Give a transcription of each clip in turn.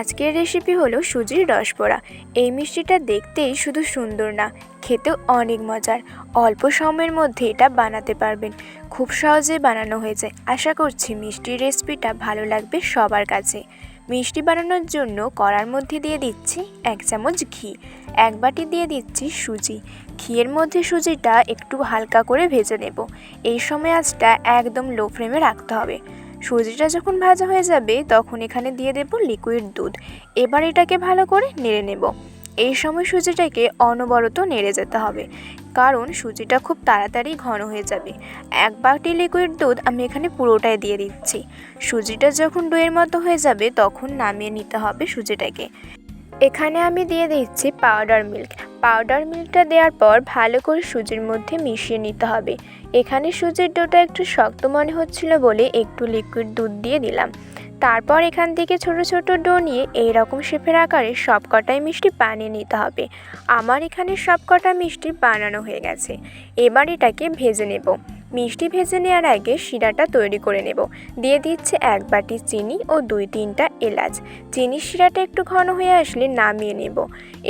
আজকের রেসিপি হলো সুজির রসবড়া। এই মিষ্টিটা দেখতেই শুধু সুন্দর না, খেতেও অনেক মজার। অল্প সময়ের মধ্যে এটা বানাতে পারবেন। খুব সহজে বানানো হয়ে যায় আশা করছি মিষ্টির রেসিপিটা ভালো লাগবে সবার কাছে। মিষ্টি বানানোর জন্য কড়ার মধ্যে দিয়ে দিচ্ছি এক চামচ ঘি। এক বাটি দিয়ে দিচ্ছি সুজি। ঘিয়ের মধ্যে সুজিটা একটু হালকা করে ভেজে নেব। এই সময় আঁচটা একদম লো ফ্লেমে রাখতে হবে। সুজিটা যখন ভাজা হয়ে যাবে, তখন এখানে দিয়ে দেব লিকুইড দুধ। এবার এটাকে ভালো করে নেড়ে নেব। এই সময় সুজিটাকে অনবরত নেড়ে যেতে হবে, কারণ সুজিটা খুব তাড়াতাড়ি ঘন হয়ে যাবে। এক বাটি লিকুইড দুধ আমি এখানে পুরোটাই দিয়ে দিচ্ছি। সুজিটা যখন ডোয়ের মতো হয়ে যাবে, তখন নামিয়ে নিতে হবে সুজিটাকে। এখানে আমি দিয়ে দিচ্ছি পাউডার মিল্ক পাউডার মিল্কটা দেওয়ার পর ভালো করে সুজির মধ্যে মিশিয়ে নিতে হবে। এখানে সুজির ডোটা একটু শক্ত মনে হচ্ছিল বলে একটু লিকুইড দুধ দিয়ে দিলাম। তারপর এখান থেকে ছোট ছোট ডো নিয়ে এই রকম শেপের আকারে সবকটাই মিষ্টি বানিয়ে নিতে হবে। আমার এখানে সবকটা মিষ্টি বানানো হয়ে গেছে। এবার এটাকে ভেজে নেব। মিষ্টি ভেজে নেওয়ার আগে শিরাটা তৈরি করে নেব। দিয়ে দিচ্ছে এক বাটি চিনি ও দুই তিনটা এলাচ। চিনির শিরাটা একটু ঘন হয়ে আসলে নামিয়ে নেব।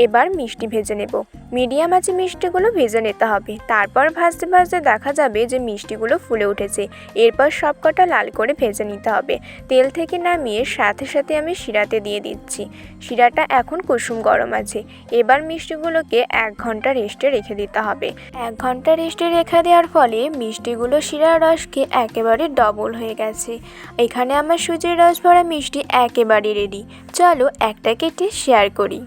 এবার মিষ্টি ভেজে নেব। মিডিয়াম আছে মিষ্টিগুলো ভেজে নিতে হবে। তারপর ভাজতে ভাজতে দেখা যাবে যে মিষ্টিগুলো ফুলে উঠেছে। এরপর সবকটা লাল করে ভেজে নিতে হবে। তেল থেকে নামিয়ে সাথে সাথে আমি শিরাতে দিয়ে দিচ্ছি। শিরাটা এখন কুসুম গরম আছে। এবার মিষ্টিগুলোকে এক ঘণ্টা রেস্টে রেখে দিতে হবে। এক ঘণ্টা রেস্টে রেখে দেওয়ার ফলে মিষ্টিগুলো শিরার রসকে একেবারে ডবল হয়ে গেছে। এখানে আমার সুজির রস ভরা মিষ্টি একেবারে রেডি চলো একটা কেটে শেয়ার করি।